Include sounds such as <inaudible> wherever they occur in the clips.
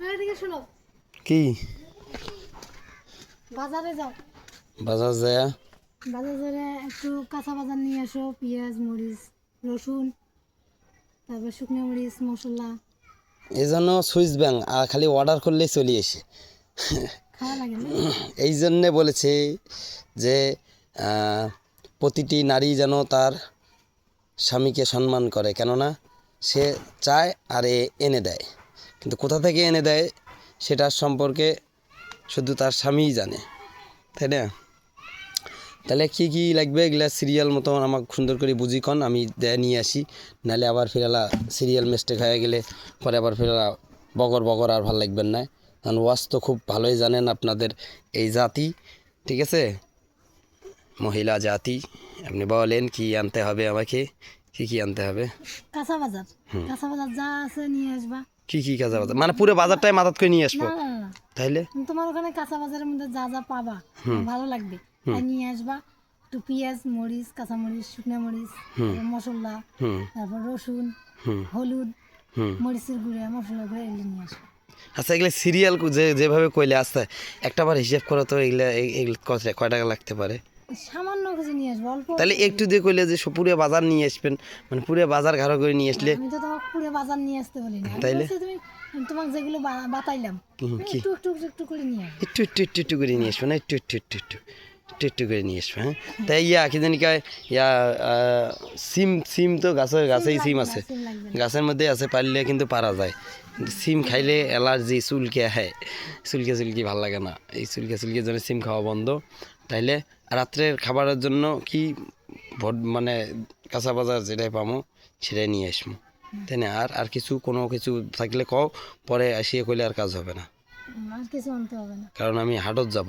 এদিকে শোনো। কি? বাজারে যাও। বাজার যায়? বাজারে একটু কাঁচা বাজার নিয়ে আসো পেঁয়াজ মরিচ রসুন তারপর শুকনো মরিচ মশলা। এই জন্য সুইচ ব্যাংক আর খালি অর্ডার করলেই চলে এসে না? এই জন্যে বলেছে যে প্রতিটি নারী যেন তার স্বামীকে সম্মান করে কেননা সে চায় আর এ এনে দেয়। কিন্তু কোথা থেকে এনে দেয় সেটার সম্পর্কে শুধু তার স্বামীই জানে তাই না? তাহলে কী কী লাগবে? এগুলা সিরিয়াল মতো আমাকে সুন্দর করে বুঝি কন আমি দেয় নিয়ে আসি। নাহলে আবার ফেরালা সিরিয়াল মিস্টেক হয়ে গেলে পরে আবার ফেরালা বগর বগর আর ভালো লাগবেন না। কারণ ওয়াশ তো খুব ভালোই জানেন আপনাদের এই জাতি ঠিক আছে? মহিলা জাতি আপনি বলেন কি আনতে হবে আমাকে? কি কি আনতে হবে? কাঁচা বাজার। কাঁচা বাজার যা আছে নিয়ে আসবা। কি কি কাজা বাজার? মানে পুরো বাজারটাই মাথাত করে নিয়ে আসব। তাইলে? তোমার ওখানে কাঁচা বাজারের মধ্যে যা যা পাবা ভালো লাগবে। নিয়ে আসবা। একটু পেঁয়াজ মরিচ কাঁচা মরিচ শুকনো মরিচ মশলা তারপর রসুন হলুদ মরিচের গুঁড়া মশলা গুঁড়া এগুলো নিয়ে আসবা। আচ্ছা এগুলো সিরিয়াল যে যেভাবে কইলে আসতে একটা বার হিসাব করো তো এগুলা এগুলো কত কয় টাকা লাগতে পারে? সামান্য কিছু নিয়ে আসব অল্প তাহলে একটু দিয়ে কইলে যে পুরো বাজার নিয়ে আসবেন মানে পুরো বাজার ঘাড়ো করে নিয়ে আসলে আমি তো তোমাকে পুরো বাজার নিয়ে আসতে বলি না তাইলে? তুমি তোমাকে যেগুলো বাতাইলাম একটু একটু একটু করে নিয়ে একটু একটু একটু একটু করে নিয়ে আসব না? একটু একটু একটু একটু। একটু করে নিয়ে আসব হ্যাঁ? তাই ইয়া কি জানি কয় ইয়া সিম সিম তো গাছের গাছেই সিম আছে। গাছের মধ্যে আছে পারলে কিন্তু পারা যায়। সিম খাইলে অ্যালার্জি চুলকে হয় চুলকে চুলকি ভালো লাগে না। এই চুলকে চুলকে জন্য সিম খাওয়া বন্ধ। তাইলে রাত্রের খাবারের জন্য কি ভোট মানে কাঁচা বাজার যেটাই পামো সেটাই নিয়ে আসব তাই না? আর আর কিছু কোনো কিছু থাকলে কও পরে আসিয়ে কইলে আর কাজ হবে না। কারণ আমি হাটত যাব।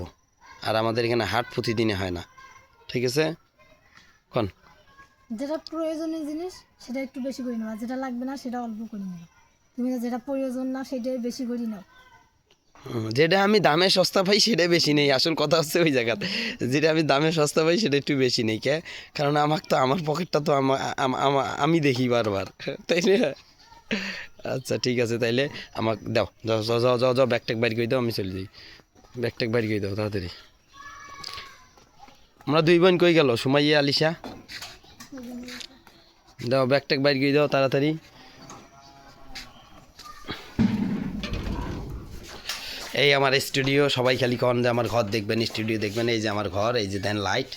আর আমাদের এখানে হাট প্রতিদিনে হয় না। ঠিক আছে? কন? যেটা প্রয়োজনীয় জিনিস সেটা একটু বেশি করে নেওয়া যেটা লাগবে না সেটা অল্প করে নেওয়া তুমি যেটা প্রয়োজন না সেটাই বেশি করে নাও। যেটা আমি দামে সস্তা পাই সেটা বেশি নেই। আসল কথা হচ্ছে ওই জায়গাতে। যেটা আমি দামে সস্তা পাই সেটা একটু বেশি নেই কে? কারণ আমাকে তো আমার পকেটটা তো আমা- দেখি বারবার। <laughs> তাই না? আচ্ছা ঠিক আছে তাইলে আমাকে দাও। যাও যাও যাও যাও যাও ব্যাগ ট্যাগ বাইর করে দাও আমি চলে যাই। ব্যাগ ট্যাগ বাইর করে দাও, তাড়াতাড়ি। আমরা দুই বোন কই গেল? সুমাইয়া, আলিশা? দাও ব্যাগ ট্যাগ বাইর করে দাও, তাড়াতাড়ি। এই আমার স্টুডিও, সবাই খালি কন যে আমার ঘর দেখবেন, স্টুডিও দেখবেন, এই যে আমার ঘর, এই যে দেন লাইট,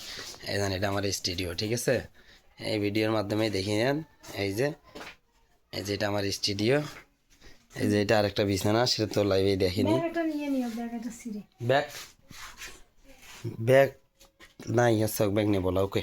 এই দেন এটা আমার স্টুডিও, ঠিক আছে? এই ভিডিওর মাধ্যমে দেখিয়ে নেন, এই যে এই যে এটা আমার স্টুডিও, এই যে এটা আরেকটা বিছানা, সেটা তো লাইভে দেখিনি। Bag bag? নাই আচ্ছা ব্যাগ নেই বলা ওকে